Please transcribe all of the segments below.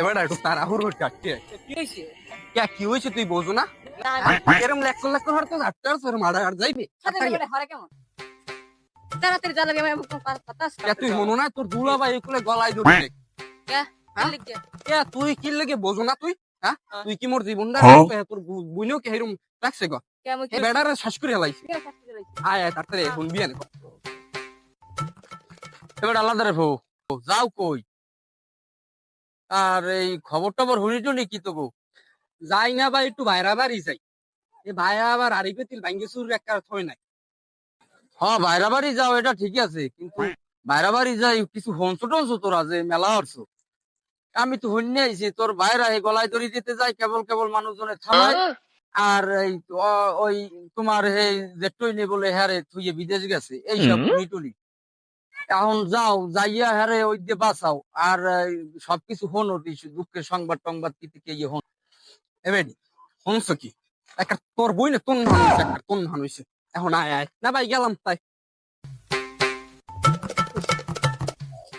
এবার একটু তাড়াহুড়ো কাটতে কি হয়েছে? কে কি হয়েছে তুই বোঝো না? এরম লেখ লেখ করে হাঁটতে হাঁটতে আর তোর মারা আর যাইবে? হরে কেমন? তাড়াতাড়ি যা আমি পাতাস তুই হনো না তোর দুলা ভাই এগুলো গলায় কে? হ্যাঁ? কে? তুই কি? লেগে বোঝো না তুই? হ্যাঁ? হ্যাঁ। তুই কি মোর জীবনটা তোর বুঝলেও কে এরম রাখছে গো? এই বেড়ারে শ্বাস করে হেলাইছে। আয় আয় তাড়াতাড়ি এখন বিয়ে এবার আলাদা রে ভৌ যাও কই? আর এই খবর টবর হলি টলি কি তো গো যাই না বা একটু ভাইরা বাড়ি যাই। এ ভাইয়া আবার আরিফে তিল ভাঙ্গে সুর একটা থই নাই। হ্যাঁ ভাইরা বাড়ি যাও এটা ঠিকই আছে কিন্তু ভাইরা বাড়ি যাই কিছু হংস টংস তোরা যে মেলা হরছ। আমি তো হন্যে আইছি তোর ভাইরা এই গলায় দড়ি দিতে যাই কেবল কেবল মানুষজনে থামায় আর এই ওই তোমার এই যে টইনে বলে হ্যারে তুই বিদেশ গেছে এইসব টুলি এখন যাও যাইয়া হ্যারে ওই দিয়ে বাঁচাও। আর সবকিছু হন দুঃখের সংবাদ টংবাদ কি থেকে ইয়ে হন। এবেনি হনস কি? একটা তোর বই না তোর একটা তোর নাম হইছে। এখন আয় আয়। না ভাই গেলাম তাই।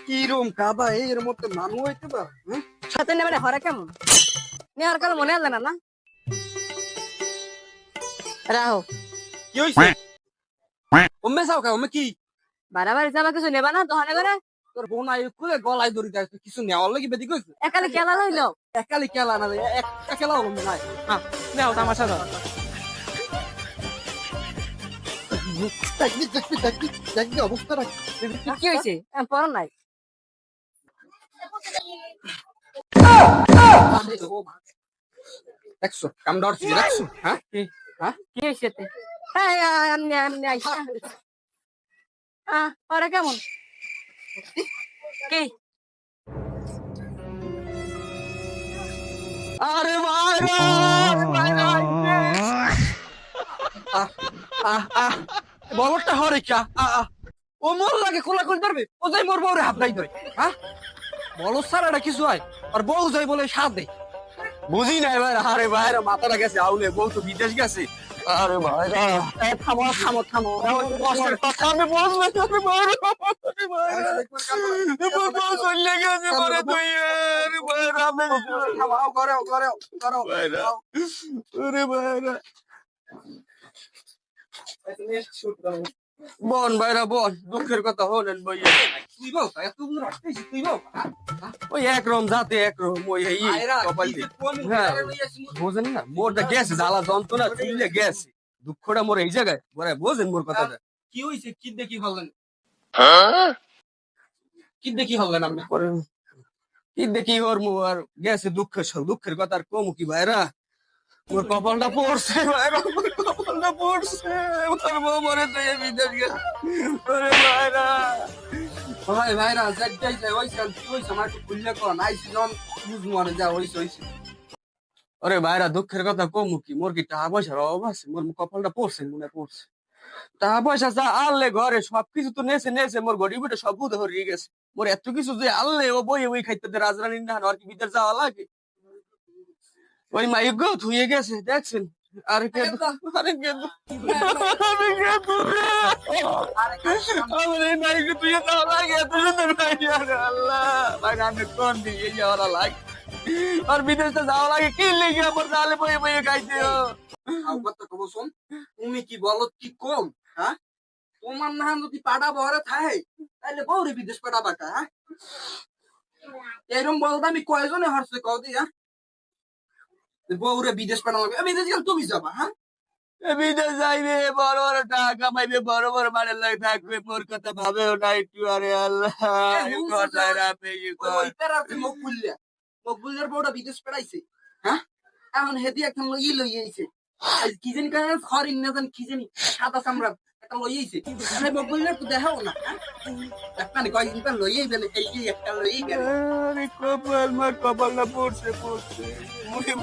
কিরম কাবা এর মধ্যে মানুষ হইতে পার হ্যাঁ? সাথে নেবে হরে কেমন? নেওয়ার কাল মনে হলো না না? রাহো। কি হইছে? ওমে যাও কা ওমে কি? বাড়াবাড়ি যাবা কিছু নেবা না? দহনে করে? তোর বোন আই খুলে গলায় দড়ি দেয়। কিছু নেওয়ার লাগি বেদি কইছে? একালে খেলা লইলো? একালি খেলা না রে, একটা খেলাও বন্ধ নাই হ্যাঁ নেও তামাশা দাও। কি হয়েছে পর নাই। দেখছ কাম ডরছি দেখছ হ্যাঁ? হ্যাঁ? কি হয়েছে তে? হ্যাঁ হ্যাঁ হরে কেমন? কি? আরে ভাই ভাই আহ, আহ, আহ, বলটা হরে আহ, আহ। ও মোর লাগে খোলা করে ধরবে? ও যাই মোর বউরে হাত নাই ধরে হ্যাঁ বলো এটা কিছু হয় আর বউ যাই বলে সাথ। দেয় বুঝি না এবার আরে ভাইরা মাথাটা গেছে আউলে বউ তো বিদেশ গেছে। আরে ভাই থামো থামো থামো কষ্টের কথা আমি বলব আরে ভাইরা, আরে ভাইরা। এবার বউ চলে গেছে পরে তুই আরে করো করো করো বন ভাইরা বন। দুঃখের কথা হলেন তুই বল তুই বল ওই একরকম জাতে একরকম ওই এই। হ্যাঁ বোঝেন না মোরটা গেছে জ্বালা যন্ত্রণা চুললে গেছে দুঃখটা মোর এই জায়গায়। বলে বোঝেন মোর কথাটা। কি হইছে কি দেখি হলেন? কি দেখি হলেন আপনি? কি দেখি ওর মু আর গেছে দুঃখের দুঃখের কথা আর কমু কি ভাইরা মোর কপালটা পড়ছে ভাইরা মোর পড়ছে। মোর বউ মরে ওরে ভাইরা। ভাই, ভাইরা, যাই যাই আমার একটু খুললে মনে যা হইছে আরে ভাইরা, দুঃখের কথা মোর কি টাকা পয়সার অভাব আছে? মোর কপালটা পড়ছে, মনে পড়ছে। টাকা পয়সা যা আনলে ঘরে, সবকিছু তো নেছে নেছে, মোর গড়ি বিটে সব বুধ হরিয়ে গেছে। মোর এত কিছু যে আনলে ও বই, ওই খাইতে রাজরানীর না আর কি ভিতর যাওয়া লাগে? ওই মাইক গো ধুয়ে গেছে, দেখছেন? আরে আরে বিদেশে যাওয়া লাগে কি লেগে আমার বয়ে বয়ে খাইতে তুমি কি বলো কি কম হ্যাঁ? তোমার না যদি পাড়া বহরে থাকে তাহলে বউরে বিদেশ পাঠাবা হ্যাঁ? এরকম বলতে আমি কয়জনে হারছে কদি হ্যাঁ? বউরে বিদেশ পাঠানো লাগবে বিদেশ গেলে তুমি যাবা হ্যাঁ বিদেশ যাইবে বড় বড় টাকা কামাইবে বড় বড় মানের লাগে থাকবে মোর কথা ভাবেও না একটু আরে আল্লাহ মকবুল্লা মকবুল্লার বউটা বিদেশ পাঠাইছে হ্যাঁ এখন হেদি এখন লই লই আইছে আজ কি জানি কাজ খরিন না জানি কি জানি সাদা চামড়া একটা লই আইছে মকবুল্লার তো দেখাও না? একটা নি কয়দিন পর লই আইবে এই একটা লই আইবে আরে কপাল মা কপাল না পড়ছে পড়ছে মনে